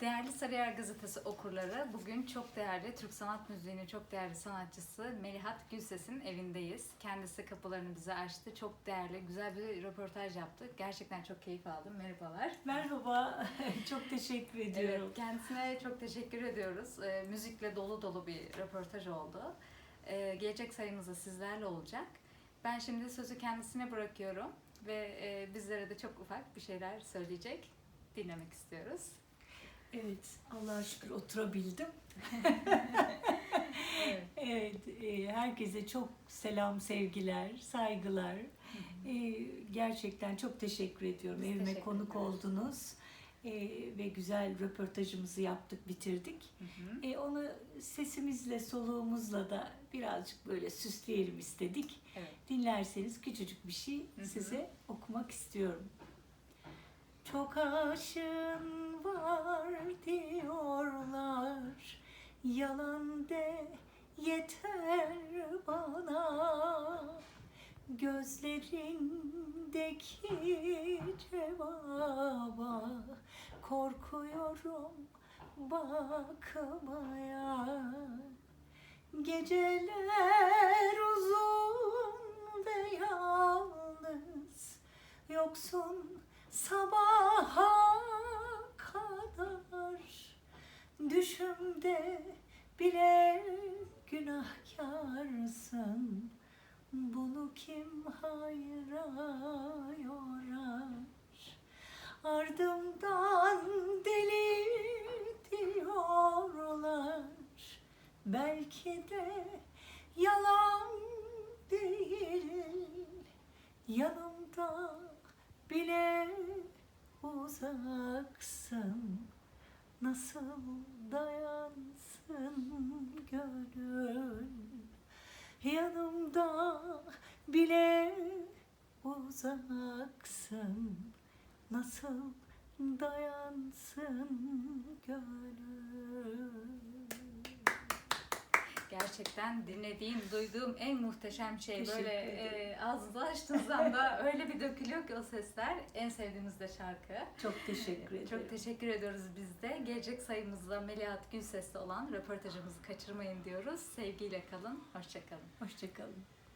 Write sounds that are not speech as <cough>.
Değerli Sarıyer Gazetesi okurları, bugün çok değerli Türk sanat müziğinin çok değerli sanatçısı Melihat Gülses'in evindeyiz. Kendisi kapılarını bize açtı. Çok değerli, güzel bir röportaj yaptı. Gerçekten çok keyif aldım. Merhabalar. Merhaba, <laughs> çok teşekkür ediyorum. Evet, kendisine çok teşekkür ediyoruz. Ee, müzikle dolu dolu bir röportaj oldu. Ee, gelecek sayımızda sizlerle olacak. Ben şimdi sözü kendisine bırakıyorum ve e, bizlere de çok ufak bir şeyler söyleyecek. Dinlemek istiyoruz. Evet, Allah'a şükür oturabildim. Evet. <laughs> Evet, e, herkese çok selam, sevgiler, saygılar. E, gerçekten çok teşekkür ediyorum. Biz Evime teşekkür konuk oldunuz. E, ve güzel röportajımızı yaptık, bitirdik. Hı hı. E, onu sesimizle, soluğumuzla da birazcık böyle süsleyelim istedik. Evet. Dinlerseniz küçücük bir şey Hı hı. size okumak istiyorum. Çok aşığın Yalan de yeter bana. Gözlerindeki cevaba Korkuyorum bakmaya. Geceler uzun ve yalnız Yoksun sabaha kadar. Düşümde günahkarsın. Bunu kim hayra yorar Ardımdan deli diyorlar. Belki de yalan değil. Yanımda bile uzaksın. Nasıl dayansın gönül Yanımda bile uzaksın. Nasıl dayansın gönül Gerçekten dinlediğim, duyduğum en muhteşem şey böyle e, ağzınızı açtığınız anda öyle bir dökülüyor ki o sesler. En sevdiğimiz de şarkı. Çok teşekkür ederim. Çok teşekkür ediyoruz biz de. Gelecek sayımızda Melihat Gülses'le olan röportajımızı kaçırmayın diyoruz. Sevgiyle kalın, hoşçakalın. Hoşçakalın.